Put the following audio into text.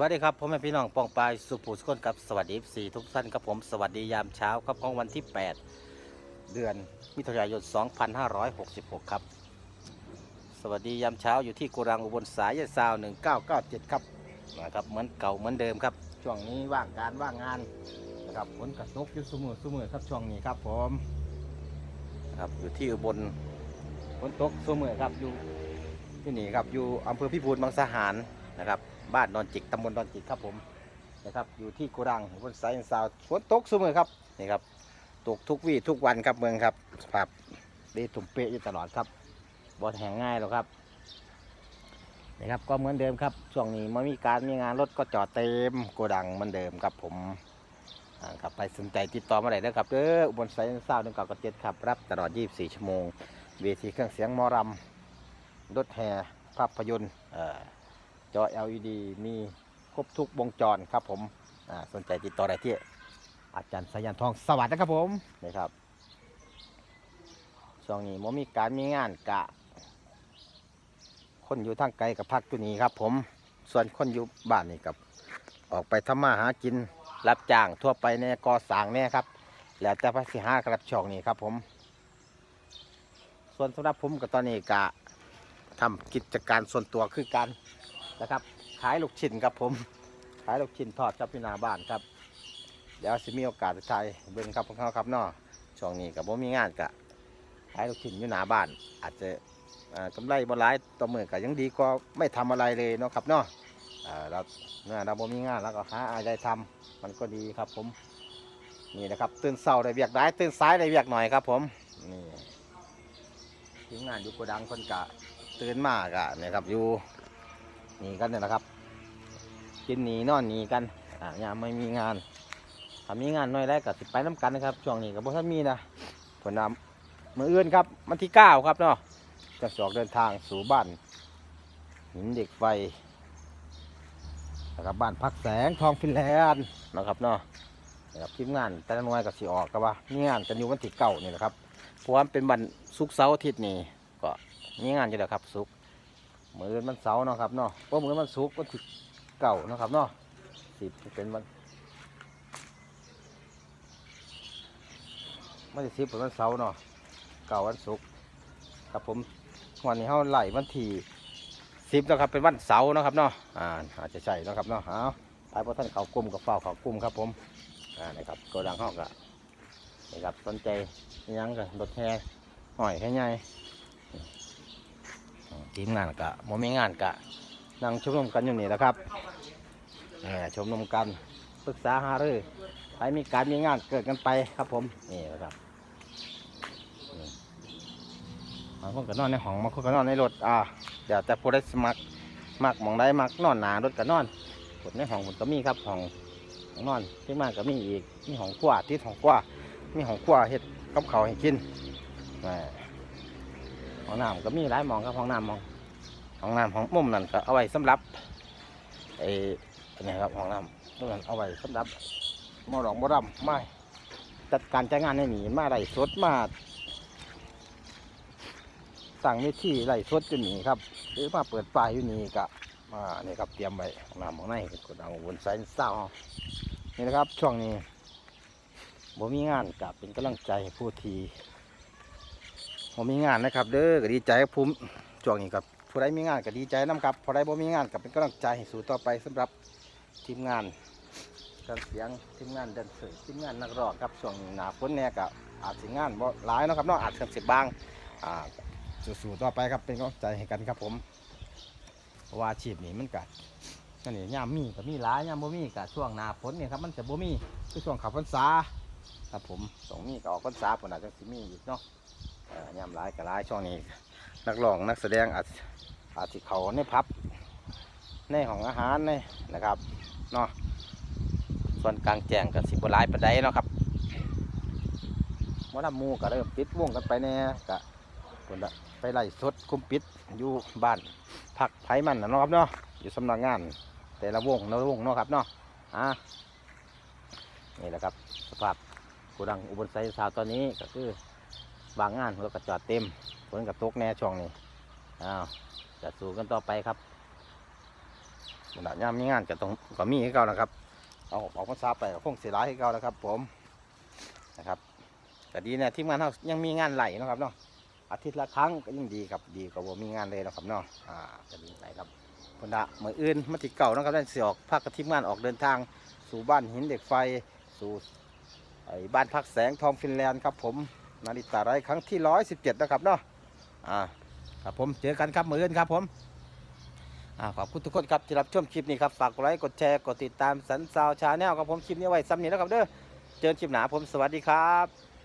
วัสดีครับพ่อแม่พี่น้องปองปายสุภูสุคนกับสวัสดีสี่ทุกท่านครับผมสวัสดียามเช้าครับของวันที่ 8 เดือนมิถุนายน 2566 ครับ สวัสดียามเช้าอยู่ที่กุรังอุบลสายยซาว 1997 ครับนะครับเหมือนเก่าเหมือนเดิมครับ ช่วงนี้ว่างการว่างงานนะครับฝนกระตกอยู่สมือสมือครับช่วงนี้ครับผมนะครับอยู่ที่อุบลฝนตกสมือครับอยู่ที่นี่ครับอยู่อำเภอพิบูลบางสะหาร นะครับ บ้านดอนจิกตำบลดอนจิกครับผมนะครับอยู่ที่กุรังบนไซน์ซาวฝนตกเสมอครับนี่ครับตกทุกวี่ทุกวันครับเมืองครับสภาพดีถุมเปะอยู่ตลอดครับบ่แห้งง่ายหรอกครับนี่ครับก็เหมือนเดิมครับช่วงนี้มันมีการมีงานรถก็จอดเต็มโกดังเหมือนเดิมครับผมครับไปสนใจติดต่อมาได้นะครับเด้ออุบนไซน์ซาวหนึ่งเก้ากับเจ็ดครับรับตลอด 24 ชั่วโมง เวทีเครื่องเสียงมอรำรถแห่ภาพยนตร์ จอ LED มีครบทุกวงจรครับผมอ่าสนใจติดต่อได้ที่อาจารย์สายันทองสวัสดีนะครับผมนี่ครับช่วงนี้มมีการมีงานกะ คนอยู่ทางไกลกับพักตัวนี้ครับ ผมส่วนคนอยู่บ้านนี่กับ ออกไปทำมาหากินรับจ้างทั่วไปในก่อสร้างเนี่ยครับ แล้วแต่ภาษีหาครับช่วงนี้ครับผม ส่วนสำหรับผมกับตอนนี้กะทำกิจการส่วนตัวคือการ นะครับ ขายลูกชิ้นครับผม ขายลูกชิ้นทอดครับพี่นาบ้านครับ เดี๋ยวสิมีโอกาสจะใช้เบิ่งครับพวกเขาครับเนาะช่วงนี้กับผมมีงานกะขายลูกชิ้นอยู่หน้าบ้าน อาจจะเอ่อกำไรบ่หลายต่อมือก็ยังดีกว่าไม่ทำอะไรเลยเนาะครับเนาะเอ่อเราเมื่อเราบ่มีงานแล้วก็หาอะไรทำมันก็ดีครับผม นี่นะครับ ตื่นเช้าได้เวียกได้ตื่นสายได้เวียกหน่อยครับผมนี่ทีมงานอยู่โกดังคนกะตื่นมากะนี่ครับอยู่ หนีกันเนี่ยนะครับ กินหนีนอนหนีกันอ่ายามไม่มีงานถ้ามีงานน้อยแล้วก็สิไปน้ำกันนะครับ ช่วงนี้ก็บ่ท่านมีนะผลน้ำมืออื่นครับวันที่เก้าครับเนาะจะสอกเดินทางสู่บ้านหินเด็กไฟนะครับบ้านพักแสงทองฟินแลนด์นะครับเนาะนะครับทีมงานแต่ละหน่วยก็สิออกกันว่ามีงานกันอยู่วันที่เก้านี่แหละครับเพราะว่าเป็นวันศุกร์เสาร์อาทิตย์นี่ก็มีงานอยู่แล้วครับศุกร์ เหมือนมันเสาร์เนาะครับเนาะเพราะมือนมันสุกร์วันที่เก่าเนาะครับเนาะสิบเป็นวันวันที่สิบเป็นวันเสาร์เนาะเก่าวันศุกครับผมวันนี้เขาไหลวันที่สิบนะครับเป็นวันเสาร์เนาะครับเนาะอ่าอาจจะใช่เนาะครับเนาะเอาไปเพราะท่านเขากลุ่มกับเฝ้าเขากลุ่มครับผมอ่านะครับโกดังห้องกะนะครับสนใจยังกันรถแห่หอยแค่ไง ทีมงานกะโมมีงานกะนั่งชมรมกันอยู่นี่แหละครับแหมชมรมกันปรึกษาหารือใครมีการมีงานเกิดกันไปครับผมนี่แหละครับนี่บางคนก็นอนในห้องบางคนก็นอนในรถอ่าเดี๋ยวแต่ผู้ได้สมัครมักหมองได้มักนอนหนารถก็นอนกดในห้องมันก็มีครับห้องห้องนอนที่มากก็มีอีกมีห้องครัวที่ห้องครัวมีห้องครัวเฮ็ดกับเขาให้กินแหม ห้องน้ำก็มีหลายมองครับห้องน้ำหมองห้องน้ำของมุมนั่นก็เอาไว้สำหรับไอ้นนี้ครับห้องน้ำมุมนั้นเอาไว้สำหรับมอดอกมอดำมาจัดการจ้างงานให้หนีมาไล่สดมาสั่งเวทีไล่สดจะหนีครับหรือมาเปิดป้ายอยู่นี่ก็มาเนี่ครับเตรียมไว้ห้องน้ำของในกดเอาบนไซน์เศร้านี่นะครับช่วงนี้บ่มีงานกับเป็นกำลังใจผู้ที ผมมีงานนะครับเด้อก็ดีใจครับผมช่วงนี้ครับผู้ใดมีงานก็ดีใจน้ำครับผู้ใดบ่มีงานก็เป็นกำลังใจให้สู่ต่อไปสำหรับทีมงานการเสียงทีมงานแดนเซอร์ทีมงานนักร้องครับช่วงหนาฝนเนี่ยก็อาจสิงานบ่หลายเนาะครับเนาะอาจจะสิบางอ่าสู่ต่อไปครับเป็นกำลังใจให้กันครับผมเพราะว่าอาชีพนี้มันก็นั่นนี่ยามมีก็มีหลายยามบ่มีก็ช่วงหนาฝนเนี่ยครับมันจะบ่มีคือช่วงขับพรรษาครับผมตรงนี้ก็ออกพรรษาผลอาจจะสิมีอีกเนาะ ยามร้ายกับร้ายช่วงนี้ นักร้องนักแสดงอาจอาจสิเขาในพับ ในของอาหารในนะครับเนาะส่วนกลางแจ้งกับสิบหลายปันไดเนาะครับหมอลำหมูก็เริ่มปิดวงกันไปแน่กะคนละไปไล่สดคุมปิดอยู่บ้านพักไผ่มันนะเนาะครับเนาะอยู่สำนักงาน แต่ละวงละวงเนาะครับเนาะอะนี่แหละครับ สภาพกูดังอุบลไซสาวตอนนี้ก็คือ บางงานเราก็จอดเต็มฝนกับตกแน่ช่วงนี้อ้าวจะสู้กันต่อไปครับบรรดายามมีงานก็ต้องก็มีให้เก่านะครับ เอาออกพรรษาไปคงเสียร้ายให้เก่าแล้วครับ ผมนะครับแต่ดีเนี่ยทีมงานเรายังมีงานไหลนะครับเนาะอาทิตย์ละครั้งก็ยิ่งดีครับดีกว่าบ่มีงานเลยนะครับเนาะอ่าจะดีไหลครับพนดะมืออื่นมาติเก่านะครับได้เสียออกภาคกับทีมงานออกเดินทาง สู่บ้านหินเด็กไฟสู่บ้านพักแสงทองฟินแลนด์ครับผม นาฬิตาไรครั้งที่ร้อยสิบเจ็ดนะครับเนาะอ่าครับผมเจอกันครับมืออื่นครับผมอ่าขอบคุณทุกคนครับที่รับชมคลิปนี้ครับฝากกดไลค์กดแชร์กดติดตามสันซาวชาแนลครับผมคลิปนี้ไว้ซ้ำนี้แล้วครับเด้อเจอกันคลิปหนาผมสวัสดีครับ